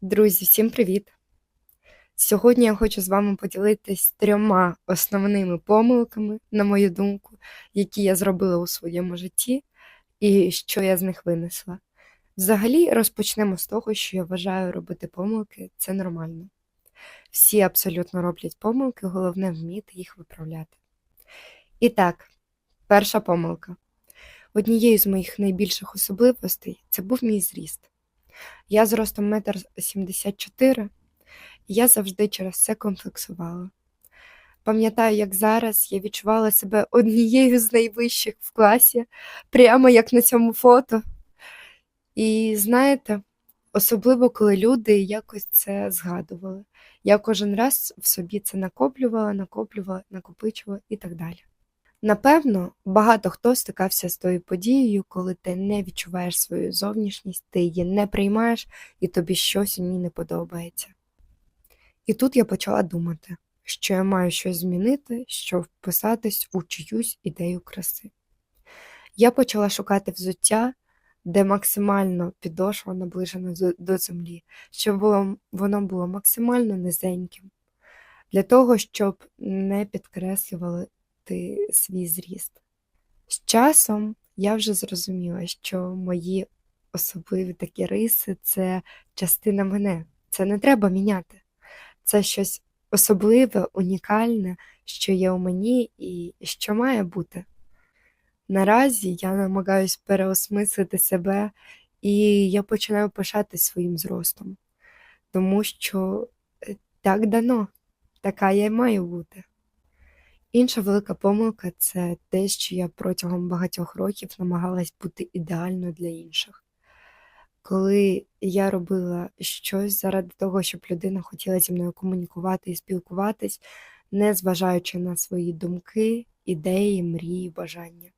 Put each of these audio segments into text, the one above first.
Друзі, всім привіт! Сьогодні я хочу з вами поділитись трьома основними помилками, на мою думку, які я зробила у своєму житті і що я з них винесла. Взагалі, розпочнемо з того, що я вважаю робити помилки це нормально. Всі абсолютно роблять помилки, головне вміти їх виправляти. І так, перша помилка. Однією з моїх найбільших особливостей це був мій зріст. Я зростом 1,74 м, і я завжди через це комплексувала. Пам'ятаю, як зараз я відчувала себе однією з найвищих в класі, прямо як на цьому фото. І знаєте, особливо коли люди якось це згадували. Я кожен раз в собі це накоплювала, накоплювала, накопичувала і так далі. Напевно, багато хто стикався з тою подією, коли ти не відчуваєш свою зовнішність, ти її не приймаєш і тобі щось у ній не подобається. І тут я почала думати, що я маю щось змінити, щоб вписатись у чиюсь ідею краси. Я почала шукати взуття, де максимально підошва наближена до- землі, щоб було, воно було максимально низеньким, для того, щоб не підкреслювали ти свій зріст. З часом я вже зрозуміла, що мої особливі такі риси це частина мене. Це не треба міняти. Це щось особливе, унікальне, що є у мені і що має бути. Наразі я намагаюсь переосмислити себе, і я починаю пишатись своїм зростом, тому що е, так дано, така я й маю бути. Інша велика помилка це те, що я протягом багатьох років намагалась бути ідеальною для інших. Коли я робила щось заради того, щоб людина хотіла зі мною комунікувати і спілкуватись, не зважаючи на свої думки, ідеї, мрії, бажання.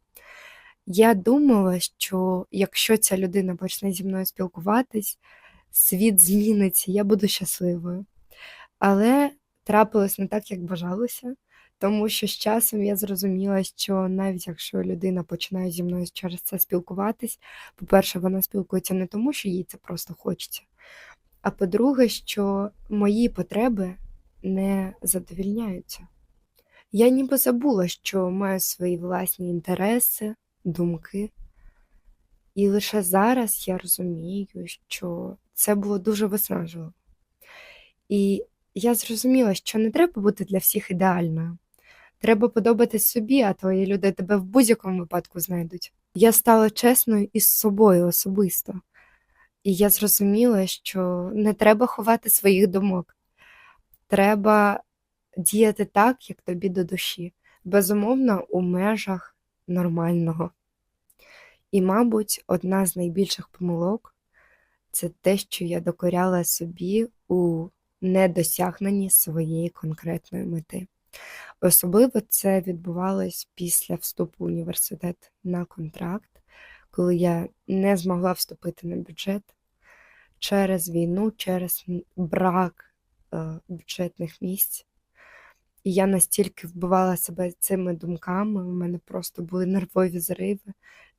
Я думала, що якщо ця людина почне зі мною спілкуватись, світ зміниться, я буду щасливою. Але трапилось не так, як бажалося. Тому що з часом я зрозуміла, що навіть якщо людина починає зі мною через це спілкуватись, по-перше, вона спілкується не тому, що їй це просто хочеться. А по-друге, що мої потреби не задовільняються. Я ніби забула, що маю свої власні інтереси, думки. І лише зараз я розумію, що це було дуже виснажливо. І я зрозуміла, що не треба бути для всіх ідеальною. Треба подобатись собі, а твої люди тебе в будь-якому випадку знайдуть. Я стала чесною із собою особисто, і я зрозуміла, що не треба ховати своїх думок. Треба діяти так, як тобі до душі, безумовно, у межах нормального. І, мабуть, одна з найбільших помилок це те, що я докоряла собі у недосягненні своєї конкретної мети. Особливо це відбувалось після вступу в університет на контракт, коли я не змогла вступити на бюджет через війну, через брак е, бюджетних місць. І я настільки вбивала себе цими думками, у мене просто були нервові зриви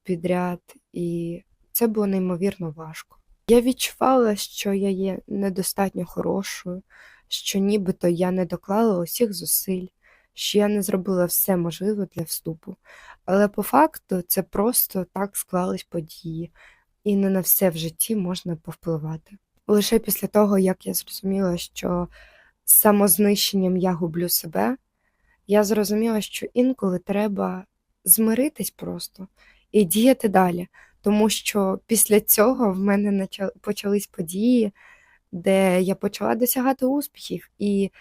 підряд, і це було неймовірно важко. Я відчувала, що я є недостатньо хорошою, що нібито я не доклала усіх зусиль, що я не зробила все можливе для вступу. Але по факту це просто так склались події, і не на все в житті можна повпливати. Лише після того, як я зрозуміла, що самознищенням я гублю себе, я зрозуміла, що інколи треба змиритись просто і діяти далі. Тому що після цього в мене почались події, де я почала досягати успіхів, і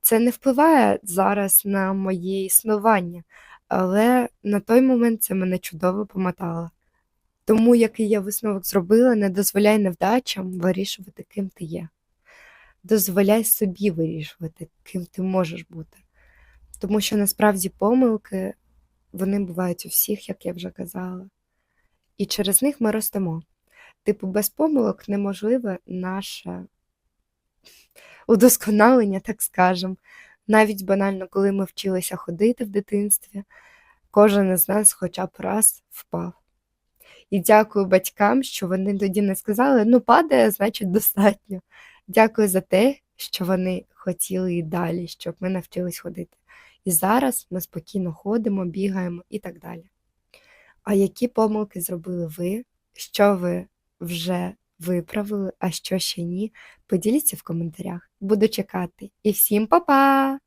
це не впливає зараз на моє існування, але на той момент це мене чудово помотало. Тому, який я висновок зробила, не дозволяй невдачам вирішувати, ким ти є. Дозволяй собі вирішувати, ким ти можеш бути. Тому що насправді помилки вони бувають у всіх, як я вже казала, і через них ми ростемо. Типу, без помилок неможливе наше удосконалення, так скажемо. Навіть банально, коли ми вчилися ходити в дитинстві, кожен із нас хоча б раз впав. І дякую батькам, що вони тоді не сказали, ну падає, значить достатньо. Дякую за те, що вони хотіли і далі, щоб ми навчились ходити. І зараз ми спокійно ходимо, бігаємо і так далі. А які помилки зробили ви? Що ви вже виправили, а що ще ні? Поділіться в коментарях. Буду чекати. І всім па-па!